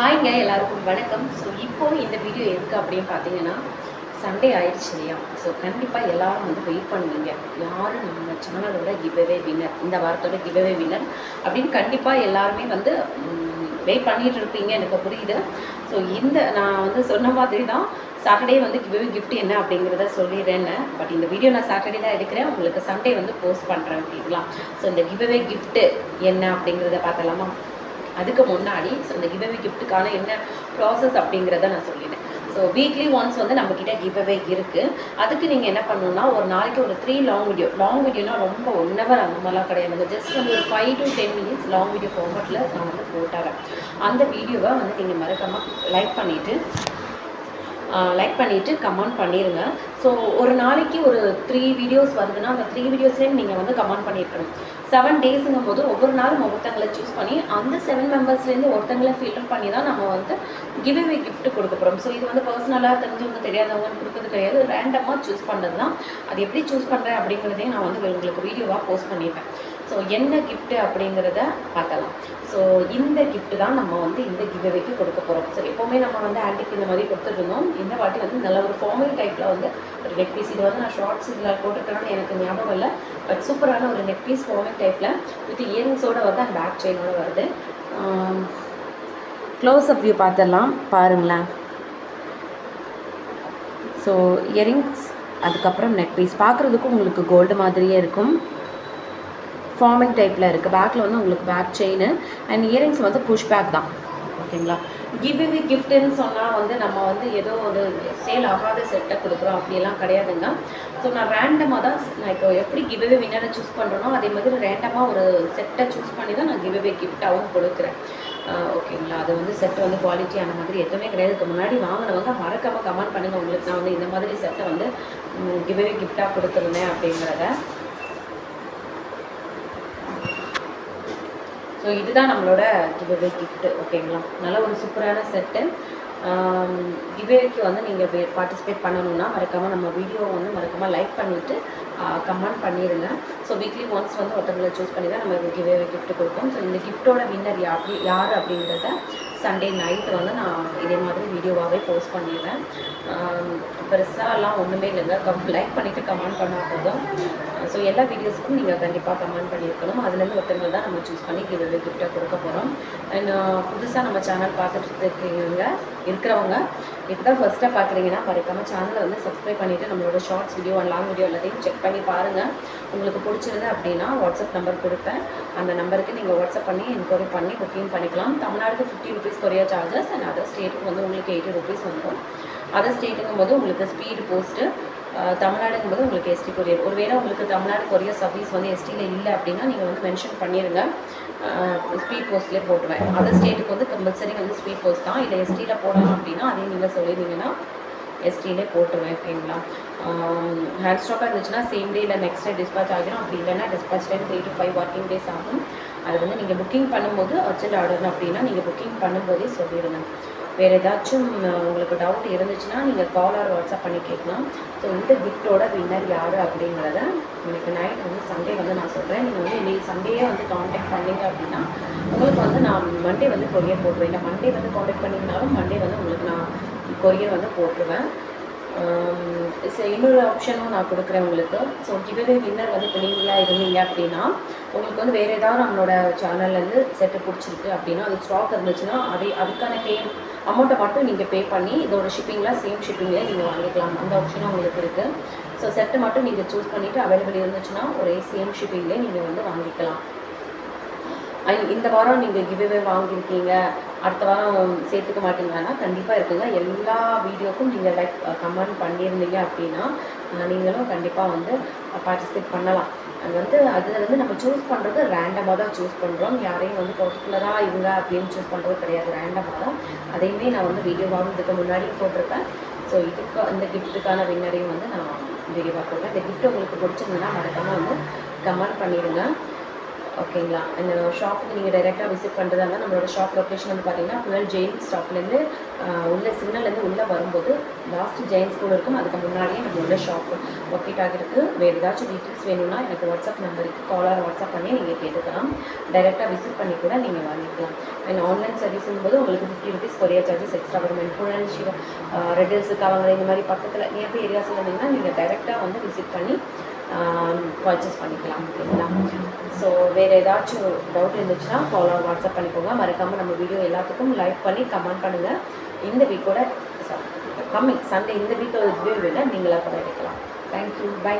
ஹாய்ங்க எல்லாருக்கும் வணக்கம். ஸோ இப்போ இந்த வீடியோ எதுக்கு அப்படின்னு பார்த்தீங்கன்னா சண்டே ஆயிடுச்சு இல்லையா? ஸோ கண்டிப்பாக எல்லாரும் வந்து வெயிட் பண்ணுவீங்க. யார் நம்ம சேனலோட கிவ்அவே வின்னர் இந்த வாரத்தோட கிவ்அவே வின்னர் அப்படின்னு கண்டிப்பாக எல்லாருமே வந்து வெயிட் பண்ணிட்டு இருப்பீங்க. எனக்கு புரியுது. ஸோ இந்த நான் வந்து சொன்ன மாதிரி தான் சாட்டர்டே வந்து கிவ்வே கிஃப்ட் என்ன அப்படிங்கிறத சொல்லிடுறேன்னு பட் இந்த வீடியோ நான் சாட்டர்டே தான் எடுக்கிறேன். உங்களுக்கு சண்டே வந்து போஸ்ட் பண்ணுறேன் ஓகேங்களா ஸோ இந்த கிவ்வே கிஃப்ட்டு என்ன அப்படிங்கிறத பார்த்தலாமா அதுக்கு முன்னாடி ஸோ இந்த கிவ்அவே கிஃப்ட்டுக்கான என்ன ப்ராசஸ் அப்படிங்கிறத நான் சொல்லிவிட்டேன் ஸோ வீக்லி ஒன்ஸ் வந்து நம்மக்கிட்ட கிவ்அவே இருக்குது அதுக்கு நீங்கள் என்ன பண்ணணும்னா ஒரு நாளைக்கு ஒரு த்ரீ லாங் வீடியோ லாங் வீடியோனா ரொம்ப ஒன் ஹவர் அந்த மாதிரிலாம் கிடையாது. ஜஸ்ட் வந்து ஒரு five to ten minutes long video ஃபார்மேட்டில் நான் வந்து போட்டாரேன் அந்த வீடியோவை வந்து நீங்கள் மறக்காமல் லைக் பண்ணிவிட்டு லைக் பண்ணிவிட்டு கமெண்ட் பண்ணிடுங்க ஸோ ஒரு நாளைக்கு ஒரு த்ரீ வீடியோஸ் வருதுன்னா அந்த த்ரீ வீடியோஸ்லேயும் நீங்கள் வந்து கமெண்ட் பண்ணியிருக்கணும் செவன் டேஸுங்கும் போது ஒவ்வொரு நாளும் ஒவ்வொருத்தங்களை சூஸ் பண்ணி அந்த செவன் மெம்பர்ஸ்லேருந்து ஒருத்தங்களை ஃபில்டர் பண்ணி தான் நம்ம வந்து கிவ்அவே கிஃப்ட் கொடுக்க போகிறோம் ஸோ இது வந்து பர்சனலாக தெரிஞ்சவங்க தெரியாதவங்க கொடுக்கறது கிடையாது. ரேண்டமாக சூஸ் பண்ணுறது தான் அது எப்படி சூஸ் பண்ணுறேன் அப்படிங்கிறதையும் நான் வந்து உங்களுக்கு வீடியோவாக போஸ்ட் பண்ணியிருப்பேன் ஸோ என்ன கிஃப்ட்டு அப்படிங்கிறத பார்க்கலாம். ஸோ இந்த கிஃப்ட்டு தான் நம்ம வந்து இந்த கிவ்அவேக்கு கொடுக்க போகிறோம் ஸோ எப்போவுமே நம்ம வந்து ஆன்டிக் இந்த மாதிரி கொடுத்துருந்தோம் இந்த வாட்டி வந்து நல்ல ஒரு ஃபார்மல் டைப்பில் வந்து ஒரு நெக் பீஸ் இது வந்து நான் ஷார்ட்ஸ் இதில் போட்டிருக்கேன்னு எனக்கு ஞாபகம் இல்லை. பட் சூப்பரான ஒரு நெக் பீஸ் ஃபார்மல் டைப்பில் வித் இயரிங்ஸோடு வந்து அந்த பேக் செயினோட வருது. க்ளோஸ் அப் வியூ பார்த்துடலாம். பாருங்களேன். ஸோ இயரிங்ஸ் அதுக்கப்புறம் நெக் பீஸ் பார்க்குறதுக்கும் உங்களுக்கு கோல்டு மாதிரியே இருக்கும். ஃபார்மிங் டைப்பில் இருக்குது பேக்கில் வந்து உங்களுக்கு பேக் செயின் அண்ட் இயரிங்ஸ் வந்து புஷ் பேக் தான். ஓகேங்களா? கிவ்அவே கிஃப்ட்டுன்னு சொன்னால் வந்து நம்ம வந்து ஏதோ ஒரு சேல் ஆகாத செட்டை கொடுக்குறோம். அப்படியெல்லாம் கிடையாதுங்க. ஸோ நான் ரேண்டமாக தான் நான் இப்போ எப்படி கிவ்அவே வின்னரை சூஸ் பண்ணுறேனோ அதே மாதிரி ரேண்டமாக ஒரு செட்டை சூஸ் பண்ணி தான் நான் கிவ்வே கிஃப்ட்டாகவும் கொடுக்குறேன். ஓகேங்களா? அது வந்து செட்டு வந்து குவாலிட்டியான மாதிரி எதுவுமே கிடையாது. இதுக்கு முன்னாடி வாங்கினவங்க மறக்காமல் கமெண்ட் பண்ணுங்கள் உங்களுக்கு நான் வந்து இந்த மாதிரி செட்டை வந்து கிவ்அவே கிஃப்டாக கொடுத்துருந்தேன் அப்படிங்கிறத. ஸோ இதுதான் நம்மளோட கிவ்அவே கிஃப்ட் ஓகேங்களா நல்ல ஒரு சூப்பரான செட்டு கிவ்அவேக்கு வந்து நீங்கள் பார்ட்டிசிபேட் பண்ணணும்னா மறக்காமல் நம்ம வீடியோ வந்து மறக்காமல் லைக் பண்ணிவிட்டு கமெண்ட் பண்ணிடுங்க ஸோ வீக்லி ஒன்ஸ் வந்து ஒருத்தவங்களை சூஸ் பண்ணி தான் நம்ம கிவ்அவே கிஃப்ட் கொடுப்போம். ஸோ இந்த கிஃப்ட்டோட வின்னர் யார் யார் அப்படின்றத சண்டே நைட்டு வந்து நான் இதே மாதிரி வீடியோவாகவே போஸ்ட் பண்ணிடுவேன் பெருசாலாம் ஒன்றுமே இல்லைங்க. கம் லைக் பண்ணிவிட்டு கமெண்ட் பண்ணால் போதும். ஸோ எல்லா வீடியோஸ்க்கும் நீங்கள் கண்டிப்பாக கமெண்ட் பண்ணியிருக்கணும் அதுலேருந்து ஒருத்தவங்க தான் நம்ம சூஸ் பண்ணி கிவ்அவே கிஃப்ட்டாக கொடுக்க போகிறோம் அண்ட் புதுசாக நம்ம சேனல் பார்த்துட்டு இருக்கீங்க. இருக்கிறவங்க இப்போ தான் ஃபஸ்ட்டாக பார்க்குறீங்கன்னா மறக்காமல் சேனலை வந்து சப்ஸ்கிரைப் பண்ணிவிட்டு நம்மளோட shorts video and long video எல்லாத்தையும் செக் பண்ணி பாருங்கள் உங்களுக்கு பிடிச்சிருந்து அப்படின்னா வாட்ஸ்அப் நம்பர் கொடுப்பேன். அந்த நம்பருக்கு நீங்கள் வாட்ஸ்அப் பண்ணி என்கொயரி பண்ணி புக்கிங் பண்ணிக்கலாம். தமிழ்நாடுக்கு ஃபிஃப்டி ருபீஸ் குறைய சார்ஜஸ் அண்ட் அதர் ஸ்டேட்டுக்கு வந்து உங்களுக்கு எயிட்டி ருபீஸ் வந்துடும் அதர் ஸ்டேட்டுங்கும் போது உங்களுக்கு ஸ்பீடு போஸ்ட்டு தமிழ்நாடுங்கும் போது உங்களுக்கு எஸ்டி கொரியர். ஒருவேளை உங்களுக்கு தமிழ்நாடு கொரியர் சர்வீஸ் வந்து எஸ்டியில் இல்லை அப்படின்னா நீங்கள் வந்து மென்ஷன் பண்ணிடுங்க ஸ்பீட் போஸ்ட்லேயே போட்டுருவேன். அதர் ஸ்டேட்டுக்கு வந்து கம்பல்சரி வந்து ஸ்பீட் போஸ்ட் தான். இல்லை எஸ்டியில் போடலாம் அப்படின்னா அதையும் நீங்கள் சொல்லியிருந்தீங்கன்னா எஸ்டியிலே போட்டுருவேன் ஓகேங்களா ஹேண்ட் ஸ்டாக்காக இருந்துச்சுன்னா சேம் டே இல்லை நெக்ஸ்ட் டே டிஸ்பாச் ஆகிடும் அப்படி இல்லைன்னா dispatch time three to five working days ஆகும். அது வந்து நீங்கள் புக்கிங் பண்ணும்போது அர்ஜென்ட் ஆர்டர் அப்படின்னா நீங்கள் புக்கிங் பண்ணும்போதே சொல்லிடுங்க வேறு ஏதாச்சும் உங்களுக்கு டவுட் இருந்துச்சுன்னா நீங்கள் கால் ஆர் வாட்ஸ்அப் பண்ணி கேட்கலாம். ஸோ இந்த கிஃப்டோட வின்னர் யார் அப்படிங்கிறத எனக்கு நைட் வந்து சண்டே வந்து நான் சொல்கிறேன் நீங்கள் வந்து இன்னைக்கு சண்டேயே வந்து காண்டாக்ட் பண்ணீங்க அப்படின்னா உங்களுக்கு வந்து நான் மண்டே வந்து கொரியர் போட்டுருவேன். இல்லை மண்டே வந்து காண்டாக்ட் பண்ணிங்கனாலும் மண்டே வந்து உங்களுக்கு நான் கொரியர் வந்து போட்டுருவேன். ஸோ இன்னொரு ஆப்ஷனும் நான் கொடுக்குறேன் உங்களுக்கு. ஸோ கிவ்அவே வின்னர் வந்து இப்போ நீங்களாக இருந்தீங்க அப்படின்னா உங்களுக்கு வந்து வேறு ஏதாவது நம்மளோட சேனல்லேருந்து செட்டு பிடிச்சிருக்கு அப்படின்னா அது ஸ்டாக் இருந்துச்சுன்னா அதே அதுக்கான பே அமௌண்ட்டை மட்டும் நீங்கள் பே பண்ணி இதோட ஷிப்பிங்கில் சேம் ஷிப்பிங்கில் நீங்கள் வாங்கிக்கலாம். அந்த ஆப்ஷனும் உங்களுக்கு இருக்குது ஸோ செட்டை மட்டும் நீங்கள் சூஸ் பண்ணிவிட்டு அவைலபிள் இருந்துச்சுன்னா ஒரே சேம் ஷிப்பிங்லேயே நீங்கள் வந்து வாங்கிக்கலாம். இந்த வாரம் நீங்கள் கிவ்வே வாங்கியிருக்கீங்க. அடுத்த வாரம் சேர்த்துக்க மாட்டீங்கன்னா கண்டிப்பாக இருக்குங்க. எல்லா வீடியோக்கும் நீங்கள் லைக் கமெண்ட் பண்ணியிருந்தீங்க அப்படின்னா நீங்களும் கண்டிப்பாக வந்து பார்ட்டிசிபேட் பண்ணலாம். அது வந்து அதில் வந்து நம்ம சூஸ் பண்ணுறது ரேண்டமாக தான் சூஸ் பண்ணுறோம் யாரையும் வந்து பர்டிகுலராக இவங்க அப்படின்னு சூஸ் பண்ணுறது கிடையாது. ரேண்டமாக தான். அதையுமே நான் வந்து வீடியோ வாங்குறதுக்கு முன்னாடி போட்டிருப்பேன். ஸோ இதுக்கு இந்த கிஃப்ட்டுக்கான வின்னரையும் வந்து நான் வீடியோவாக போடுறேன். இந்த கிஃப்ட் உங்களுக்கு பிடிச்சிருந்ததுன்னா மறக்காமல் வந்து கமெண்ட் பண்ணிடுங்க. ஓகேங்களா? இந்த ஷாப்புக்கு நீங்கள் டைரெக்டாக விசிட் பண்ணுறதா இருந்தால் நம்மளோட ஷாப் லொக்கேஷன் வந்து பார்த்தீங்கன்னா புழல் ஜெயின் ஸ்டாப்லேருந்து உள்ள சிக்னல்லேருந்து உள்ளே வரும்போது லாஸ்ட் ஜெயின் ஸ்கூல் இருக்கும். அதுக்கு முன்னாடியே நம்மளோட ஷாப் லொக்கேட் ஆகிருக்கு வேறு ஏதாச்சும் டீட்டெயில்ஸ் வேணும்னா எனக்கு வாட்ஸ்அப் நம்பருக்கு காலாக வாட்ஸ்அப் பண்ணி நீங்கள் கேட்டுக்கலாம். டைரெக்டாக விசிட் பண்ணி கூட நீங்கள் வாங்கிக்கலாம். அண்ட் ஆன்லைன் சர்வீஸும் போது உங்களுக்கு fifty rupees courier charges extra வரும். அண்ட் புழல் சிவ ரெட் இந்த மாதிரி பக்கத்தில் நியர்பை ஏரியாஸ் இருந்தீங்கன்னா நீங்கள் டைரெக்டாக வந்து விசிட் பண்ணி பர்ச்சேஸ் பண்ணிக்கலாம். ஓகேங்களா? ஸோ வேறு ஏதாச்சும் டவுட் இருந்துச்சுன்னா ஃபாலோ வாட்ஸ்அப் பண்ணிக்கோங்க. மறக்காமல் நம்ம வீடியோ எல்லாத்துக்கும் லைக் பண்ணி கமெண்ட் பண்ணுங்கள் இந்த வீக்கோட கம்மிங் சண்டே இந்த வீக்கோட ரிவ்யூ வேணால் நீங்களாக கூட எடுக்கலாம் தேங்க்யூ பை